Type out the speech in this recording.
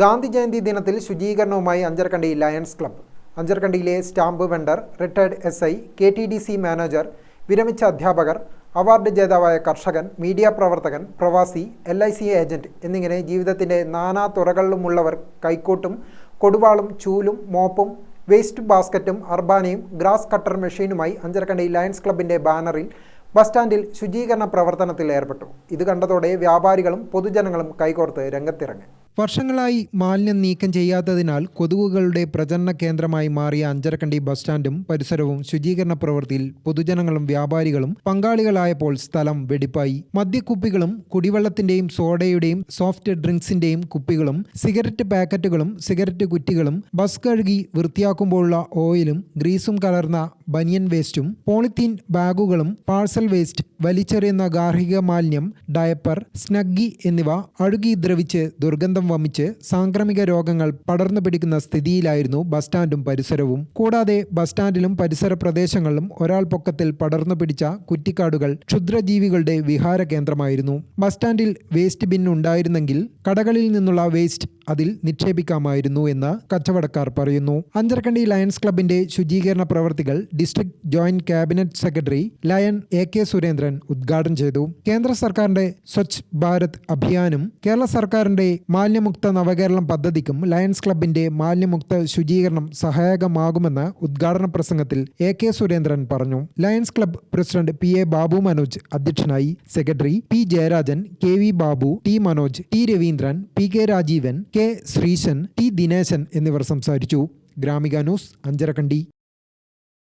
ഗാന്ധി ജയന്തി ദിനത്തിൽ ശുചീകരണവുമായി അഞ്ചർക്കണ്ടി lions club അഞ്ചർക്കണ്ടിയിലെ stamp vendor retired S I K T D C manager വിരമിച്ച അധ്യാപകർ അവാർഡ് ജേതാവായ കർഷകൻ മീഡിയ പ്രവർത്തകൻ പ്രവാസി എൽ ഐ സി ഏജന്റ് എന്നിങ്ങനെ ജീവിതത്തിന്റെ നാനാ തുറകളിലുമുള്ളവർ കൈക്കോട്ടും കൊടുവാളും ചൂലും മോപ്പും വേസ്റ്റ് ബാസ്ക്കറ്റും അർബാനയും ഗ്രാസ് കട്ടർ മെഷീനുമായി അഞ്ചരക്കണ്ടി ലയൺസ് ക്ലബിന്റെ ബാനറിൽ ബസ് സ്റ്റാൻഡിൽ ശുചീകരണ പ്രവർത്തനത്തിൽ ഏർപ്പെട്ടു. ഇത് കണ്ടതോടെ വ്യാപാരികളും പൊതുജനങ്ങളും കൈകോർത്ത് രംഗത്തിറങ്ങി. വർഷങ്ങളായി മാലിന്യം നീക്കം ചെയ്യാത്തതിനാൽ കൊതുകുകളുടെ പ്രചരണ കേന്ദ്രമായി മാറിയ അഞ്ചരക്കണ്ടി ബസ് സ്റ്റാൻഡും പരിസരവും ശുചീകരണ പ്രവൃത്തിയിൽ പൊതുജനങ്ങളും വ്യാപാരികളും പങ്കാളികളായപ്പോൾ സ്ഥലം വെടിപ്പായി. മദ്യക്കുപ്പികളും കുടിവെള്ളത്തിന്റെയും സോഡയുടെയും സോഫ്റ്റ് ഡ്രിങ്ക്സിന്റെയും കുപ്പികളും സിഗരറ്റ് പാക്കറ്റുകളും സിഗരറ്റ് കുറ്റികളും ബസ് കഴുകി വൃത്തിയാക്കുമ്പോഴുള്ള ഓയിലും ഗ്രീസും കലർന്ന ബനിയൻ വേസ്റ്റും പോളിത്തീൻ ബാഗുകളും പാഴ്സൽ വേസ്റ്റ് വലിച്ചെറിയുന്ന ഗാർഹിക മാലിന്യം ഡയപ്പർ സ്നഗ്ഗി എന്നിവ അഴുകി ദ്രവിച്ച് ദുർഗന്ധം വമിച്ച് സാംക്രമിക രോഗങ്ങൾ പടർന്നു പിടിക്കുന്ന സ്ഥിതിയിലായിരുന്നു ബസ് സ്റ്റാൻഡും പരിസരവും. കൂടാതെ ബസ് സ്റ്റാൻഡിലും പരിസര പ്രദേശങ്ങളിലും ഒരാൾ പൊക്കത്തിൽ പടർന്നു പിടിച്ച കുറ്റിക്കാടുകൾ ക്ഷുദ്രജീവികളുടെ വിഹാര കേന്ദ്രമായിരുന്നു. ബസ് സ്റ്റാൻഡിൽ വേസ്റ്റ് ബിൻ ഉണ്ടായിരുന്നെങ്കിൽ കടകളിൽ നിന്നുള്ള വേസ്റ്റ് അതിൽ നിക്ഷേപിക്കാമായിരുന്നു എന്ന് കച്ചവടക്കാർ പറയുന്നു. അഞ്ചർക്കണ്ടി ലയൺസ് ക്ലബിന്റെ ശുചീകരണ പ്രവർത്തികൾ district joint cabinet secretary Lion A K Surendran ഉദ്ഘാടനം ചെയ്തു. കേന്ദ്ര സർക്കാരിന്റെ സ്വച്ഛ് ഭാരത് അഭിയാനും കേരള സർക്കാരിന്റെ മാലിന്യമുക്ത നവകേരളം പദ്ധതിക്കും ലയൺസ് ക്ലബിന്റെ മാലിന്യമുക്ത ശുചീകരണം സഹായകമാകുമെന്ന് ഉദ്ഘാടന പ്രസംഗത്തിൽ എ കെ സുരേന്ദ്രൻ പറഞ്ഞു. Lions Club president P A Babu Manoj അധ്യക്ഷനായി secretary P Jayarajan K V Babu T Manoj T Raveendran P K Rajeevan K Sreesan T Dineshan എന്നിവർ സംസാരിച്ചു. ഗ്രാമിക ന്യൂസ് അഞ്ചരക്കണ്ടി.